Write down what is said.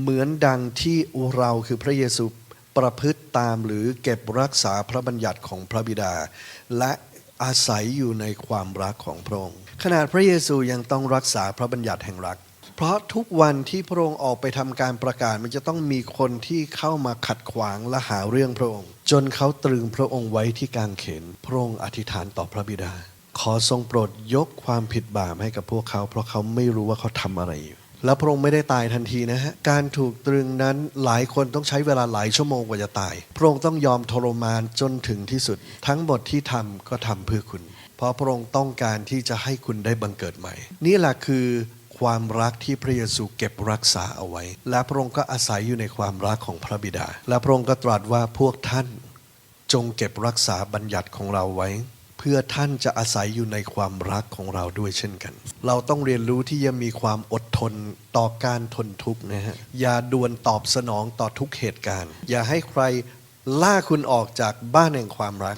เหมือนดังที่เราคือพระเยซูประพฤติตามหรือเก็บรักษาพระบัญญัติของพระบิดา และอาศัยอยู่ในความรักของพระองค์ขนาดพระเยซูยังต้องรักษาพระบัญญัติแห่งรัก เพราะทุกวันที่พระองค์ออกไปทำการประกาศมันจะต้องมีคนที่เข้ามาขัดขวางและหาเรื่องพระองค์ จนเขาตรึงพระองค์ไว้ที่กางเขน พระองค์อธิษฐานต่อพระบิดา ขอทรงโปรดยกความผิดบาปให้กับพวกเขา เพราะเขาไม่รู้ว่าเขาทำอะไรอยู่ แล้วพระองค์ไม่ได้ตายทันทีนะฮะ การถูกตรึงนั้นหลายคนต้องใช้เวลาหลายชั่วโมงกว่าจะตาย พระองค์ต้องยอมทรมานจนถึงที่สุด ทั้งหมดที่ทำก็ทำเพื่อคุณ เพราะพระองค์ต้องการที่จะให้คุณได้บังเกิดใหม่ นี่แหละคือความรักที่พระเยซูเก็บรักษาเอาไว้ และพระองค์ก็อาศัยอยู่ในความรักของพระบิดา และพระองค์ก็ตรัสว่าพวกท่านจงเก็บรักษาบัญญัติของเราไว้ พื่อท่านจะอาศัยอยู่ในความรักของเราด้วยเช่นกัน เราต้องเรียนรู้ที่จะมีความอดทนต่อการทนทุกข์นะฮะ อย่าด่วนตอบสนองต่อทุกเหตุการณ์ อย่าให้ใครล่าคุณออกจากบ้านแห่งความรัก